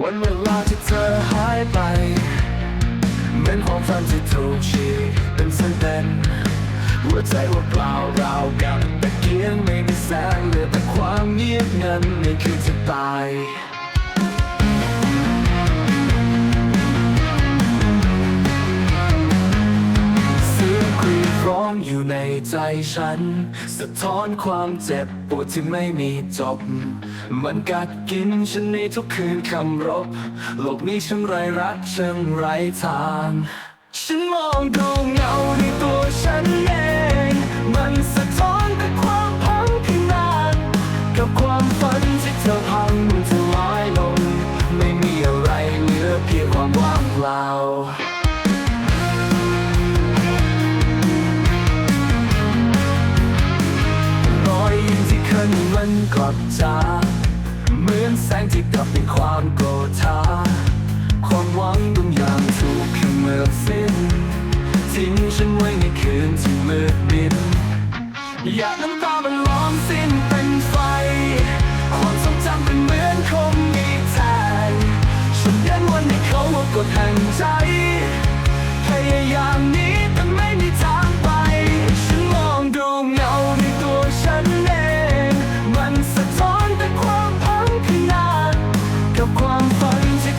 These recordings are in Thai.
วันเวลาที่เธอหายไปเหมือนความฝันที่ถูกฉีกเป็นเส้นเด่นหัวใจว่าเปล่าเรากับตะเกียงไม่มีแสงเหลือแต่ความเงียบงันในคืนจะตาย องอยู่ในใจฉัน สะท้อนความเจ็บปวดที่ไม่มีจบ มันกัดกินฉันในทุกคืนคำรบโลกนี้ช่างไรรักช่างไรทางฉันมองดูเงาในตัวฉันเอง มันสะท้อนแต่ความพังพินาศกับความฝันที่เธอพังมันทลายลง ไม่มีอะไรเหลือเพียงความว่างเปล่า มันกลับจาเหมือนแสงที่กลับเป็นความโกรธาความหวังบางอย่างถูกขมือสิ้นทิ้งฉันไว้ในคืนที่มืดมิดอยากน้ำตามันล้อมสิ้น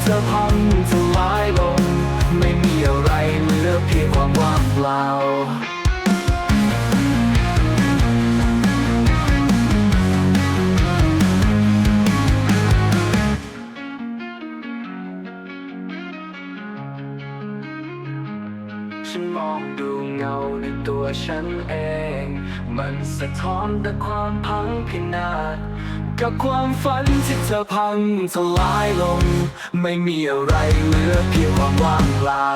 เธอพังทลายลง ไม่มีอะไรเหลือเพียงความว่างเปล่าฉันมองดูเงาในตัวฉันเอง มันสะท้อนแต่ความพังพินาศ กับความฝันที่เธอพังทลายลง ไม่มีอะไรเหลือเพียงความว่างเปล่า